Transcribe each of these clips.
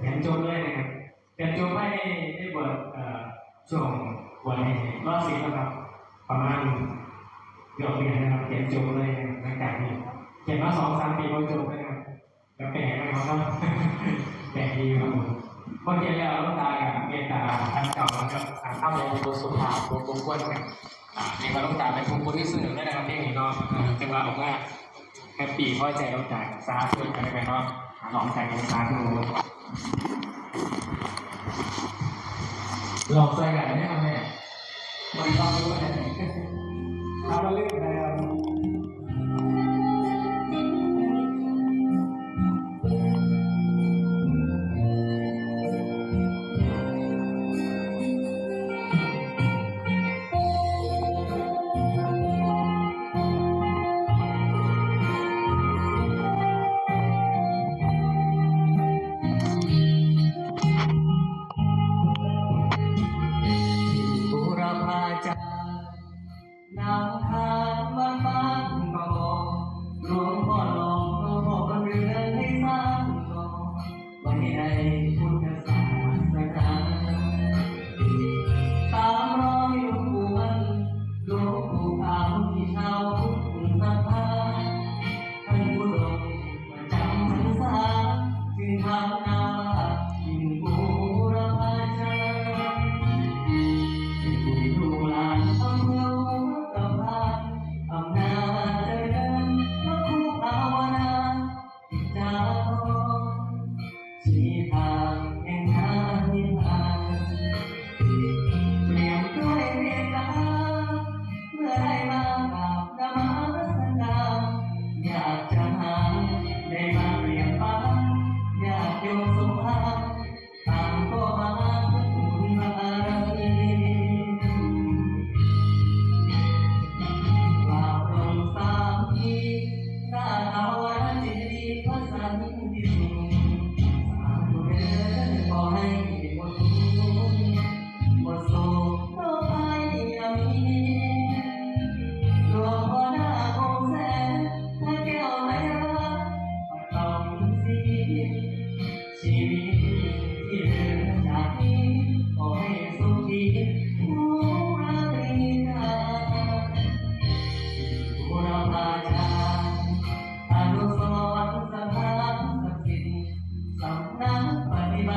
เขียนโจทย์เลยนะครับเขียนโจทย์ไม่ได้ได้บทเอ่อช่วงวันนี้รอบสิบนะครับ ประมาณเกือบเดือนนะครับเขียนโจทย์เลยนะครับหลังจากนี้เขียนมาสองสามปีก็จบเลยนะครับแล้วแปลกไหมครับแปลกดีครับผมพอเขียนแล้วต้องตายกับเมตตาอันเก่านะครับอ่านเข้าในตัวสุภาพตัวกงกวนครับอ่านี่ก็ต้องตามเป็นทุกคนที่เสนอได้นะครับเพลงนี้ก็จังหวะออกมาแฮปปี้พอใจเราจ่ายซาเพื่อนกันได้ไหมครับหลองใจกันซาทุ หลอกใจกันได้ไหมแม่มันต้องรู้อะไรทำมาเรื่องอะาวที่ชาวพุทธศรัทธา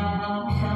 รณ์สถา